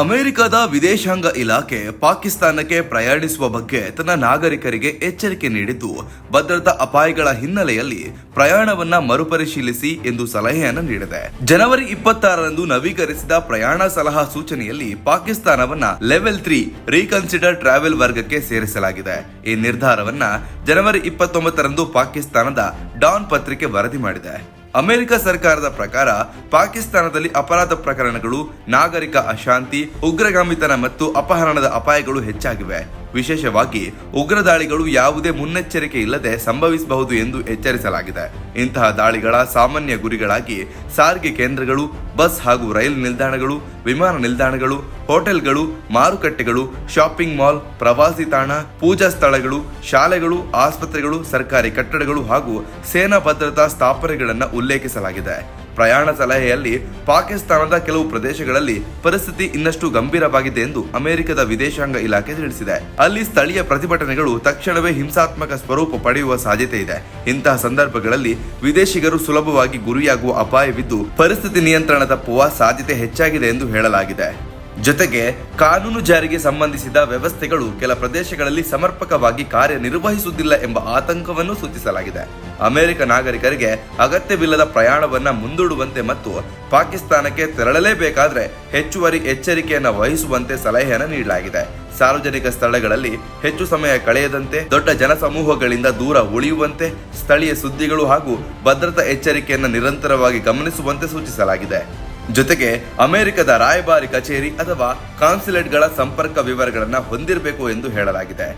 ಅಮೆರಿಕದ ವಿದೇಶಾಂಗ ಇಲಾಖೆ ಪಾಕಿಸ್ತಾನಕ್ಕೆ ಪ್ರಯಾಣಿಸುವ ಬಗ್ಗೆ ತನ್ನ ನಾಗರಿಕರಿಗೆ ಎಚ್ಚರಿಕೆ ನೀಡಿದ್ದು, ಭದ್ರತಾ ಅಪಾಯಗಳ ಹಿನ್ನೆಲೆಯಲ್ಲಿ ಪ್ರಯಾಣವನ್ನ ಮರುಪರಿಶೀಲಿಸಿ ಎಂದು ಸಲಹೆಯನ್ನು ನೀಡಿದೆ. ಜನವರಿ ಇಪ್ಪತ್ತಾರರಂದು ನವೀಕರಿಸಿದ ಪ್ರಯಾಣ ಸಲಹಾ ಸೂಚನೆಯಲ್ಲಿ ಪಾಕಿಸ್ತಾನವನ್ನ ಲೆವೆಲ್ ತ್ರೀ ರೀಕನ್ಸಿಡರ್ ಟ್ರಾವೆಲ್ ವರ್ಗಕ್ಕೆ ಸೇರಿಸಲಾಗಿದೆ. ಈ ನಿರ್ಧಾರವನ್ನ ಜನವರಿ ಇಪ್ಪತ್ತೊಂಬತ್ತರಂದು ಪಾಕಿಸ್ತಾನದ ಡಾನ್ ಪತ್ರಿಕೆ ವರದಿ ಮಾಡಿದೆ. ಅಮೆರಿಕ ಸರ್ಕಾರದ ಪ್ರಕಾರ ಪಾಕಿಸ್ತಾನದಲ್ಲಿ ಅಪರಾಧ ಪ್ರಕರಣಗಳು ನಾಗರಿಕ ಅಶಾಂತಿ ಉಗ್ರಗಾಮಿತನ ಮತ್ತು ಅಪಹರಣದ ಅಪಾಯಗಳು ಹೆಚ್ಚಾಗಿವೆ. ವಿಶೇಷವಾಗಿ ಉಗ್ರ ದಾಳಿಗಳು ಯಾವುದೇ ಮುನ್ನೆಚ್ಚರಿಕೆ ಇಲ್ಲದೆ ಸಂಭವಿಸಬಹುದು ಎಂದು ಎಚ್ಚರಿಸಲಾಗಿದೆ. ಇಂತಹ ದಾಳಿಗಳ ಸಾಮಾನ್ಯ ಗುರಿಗಳಾಗಿ ಸಾರಿಗೆ ಕೇಂದ್ರಗಳು, ಬಸ್ ಹಾಗೂ ರೈಲು ನಿಲ್ದಾಣಗಳು, ವಿಮಾನ ನಿಲ್ದಾಣಗಳು, ಹೋಟೆಲ್ಗಳು, ಮಾರುಕಟ್ಟೆಗಳು, ಶಾಪಿಂಗ್ ಮಾಲ್, ಪ್ರವಾಸಿ ತಾಣ, ಪೂಜಾ ಸ್ಥಳಗಳು, ಶಾಲೆಗಳು, ಆಸ್ಪತ್ರೆಗಳು, ಸರ್ಕಾರಿ ಕಟ್ಟಡಗಳು ಹಾಗೂ ಸೇನಾ ಭದ್ರತಾ ಸ್ಥಾಪನೆಗಳನ್ನು ಉಲ್ಲೇಖಿಸಲಾಗಿದೆ. ಪ್ರಯಾಣ ಸಲಹೆಯಲ್ಲಿ ಪಾಕಿಸ್ತಾನದ ಕೆಲವು ಪ್ರದೇಶಗಳಲ್ಲಿ ಪರಿಸ್ಥಿತಿ ಇನ್ನಷ್ಟು ಗಂಭೀರವಾಗಿದೆ ಎಂದು ಅಮೆರಿಕದ ವಿದೇಶಾಂಗ ಇಲಾಖೆ ತಿಳಿಸಿದೆ. ಅಲ್ಲಿ ಸ್ಥಳೀಯ ಪ್ರತಿಭಟನೆಗಳು ತಕ್ಷಣವೇ ಹಿಂಸಾತ್ಮಕ ಸ್ವರೂಪ ಪಡೆಯುವ ಸಾಧ್ಯತೆ ಇದೆ. ಇಂತಹ ಸಂದರ್ಭಗಳಲ್ಲಿ ವಿದೇಶಿಗರು ಸುಲಭವಾಗಿ ಗುರಿಯಾಗುವ ಅಪಾಯವಿದ್ದು ಪರಿಸ್ಥಿತಿ ನಿಯಂತ್ರಣ ತಪ್ಪುವ ಸಾಧ್ಯತೆ ಹೆಚ್ಚಾಗಿದೆ ಎಂದು ಹೇಳಲಾಗಿದೆ. ಜೊತೆಗೆ ಕಾನೂನು ಜಾರಿಗೆ ಸಂಬಂಧಿಸಿದ ವ್ಯವಸ್ಥೆಗಳು ಕೆಲ ಪ್ರದೇಶಗಳಲ್ಲಿ ಸಮರ್ಪಕವಾಗಿ ಕಾರ್ಯನಿರ್ವಹಿಸುವುದಿಲ್ಲ ಎಂಬ ಆತಂಕವನ್ನು ಸೂಚಿಸಲಾಗಿದೆ. ಅಮೆರಿಕ ನಾಗರಿಕರಿಗೆ ಅಗತ್ಯವಿಲ್ಲದ ಪ್ರಯಾಣವನ್ನ ಮುಂದೂಡುವಂತೆ ಮತ್ತು ಪಾಕಿಸ್ತಾನಕ್ಕೆ ತೆರಳಲೇಬೇಕಾದ್ರೆ ಹೆಚ್ಚುವರಿ ಎಚ್ಚರಿಕೆಯನ್ನು ವಹಿಸುವಂತೆ ಸಲಹೆಯನ್ನು ನೀಡಲಾಗಿದೆ. ಸಾರ್ವಜನಿಕ ಸ್ಥಳಗಳಲ್ಲಿ ಹೆಚ್ಚು ಸಮಯ ಕಳೆಯದಂತೆ, ದೊಡ್ಡ ಜನಸಮೂಹಗಳಿಂದ ದೂರ ಉಳಿಯುವಂತೆ, ಸ್ಥಳೀಯ ಸುದ್ದಿಗಳು ಹಾಗೂ ಭದ್ರತಾ ಎಚ್ಚರಿಕೆಯನ್ನು ನಿರಂತರವಾಗಿ ಗಮನಿಸುವಂತೆ ಸೂಚಿಸಲಾಗಿದೆ. ಜೊತೆಗೆ ಅಮೆರಿಕದ ರಾಯಭಾರಿ ಕಚೇರಿ ಅಥವಾ ಕಾನ್ಸುಲೇಟ್ಗಳ ಸಂಪರ್ಕ ವಿವರಗಳನ್ನು ಹೊಂದಿರಬೇಕು ಎಂದು ಹೇಳಲಾಗಿದೆ.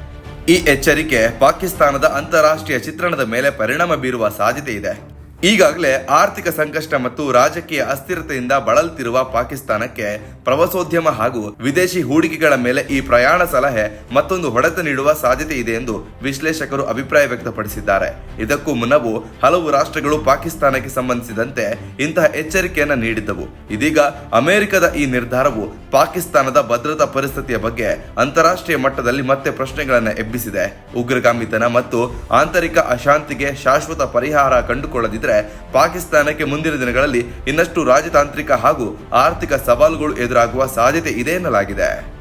ಈ ಎಚ್ಚರಿಕೆ ಪಾಕಿಸ್ತಾನದ ಅಂತಾರಾಷ್ಟ್ರೀಯ ಚಿತ್ರಣದ ಮೇಲೆ ಪರಿಣಾಮ ಬೀರುವ ಸಾಧ್ಯತೆ ಇದೆ. ಈಗಾಗಲೇ ಆರ್ಥಿಕ ಸಂಕಷ್ಟ ಮತ್ತು ರಾಜಕೀಯ ಅಸ್ಥಿರತೆಯಿಂದ ಬಳಲ್ತಿರುವ ಪಾಕಿಸ್ತಾನಕ್ಕೆ ಪ್ರವಾಸೋದ್ಯಮ ಹಾಗೂ ವಿದೇಶಿ ಹೂಡಿಕೆಗಳ ಮೇಲೆ ಈ ಪ್ರಯಾಣ ಸಲಹೆ ಮತ್ತೊಂದು ಹೊಡೆತ ನೀಡುವ ಸಾಧ್ಯತೆ ಇದೆ ಎಂದು ವಿಶ್ಲೇಷಕರು ಅಭಿಪ್ರಾಯ ವ್ಯಕ್ತಪಡಿಸಿದ್ದಾರೆ. ಇದಕ್ಕೂ ಮುನ್ನವೂ ಹಲವು ರಾಷ್ಟ್ರಗಳು ಪಾಕಿಸ್ತಾನಕ್ಕೆ ಸಂಬಂಧಿಸಿದಂತೆ ಇಂತಹ ಎಚ್ಚರಿಕೆಯನ್ನು ನೀಡಿದ್ದವು. ಇದೀಗ ಅಮೆರಿಕದ ಈ ನಿರ್ಧಾರವು ಪಾಕಿಸ್ತಾನದ ಭದ್ರತಾ ಪರಿಸ್ಥಿತಿಯ ಬಗ್ಗೆ ಅಂತಾರಾಷ್ಟ್ರೀಯ ಮಟ್ಟದಲ್ಲಿ ಮತ್ತೆ ಪ್ರಶ್ನೆಗಳನ್ನು ಎಬ್ಬಿಸಿದೆ. ಉಗ್ರಗಾಮಿತನ ಮತ್ತು ಆಂತರಿಕ ಅಶಾಂತಿಗೆ ಶಾಶ್ವತ ಪರಿಹಾರ ಪಾಕಿಸ್ತಾನಕ್ಕೆ ಮುಂದಿನ ದಿನಗಳಲ್ಲಿ ಇನ್ನಷ್ಟು ರಾಜತಾಂತ್ರಿಕ ಹಾಗೂ ಆರ್ಥಿಕ ಸವಾಲುಗಳು ಎದುರಾಗುವ ಸಾಧ್ಯತೆ ಇದೆ ಎನ್ನಲಾಗಿದೆ.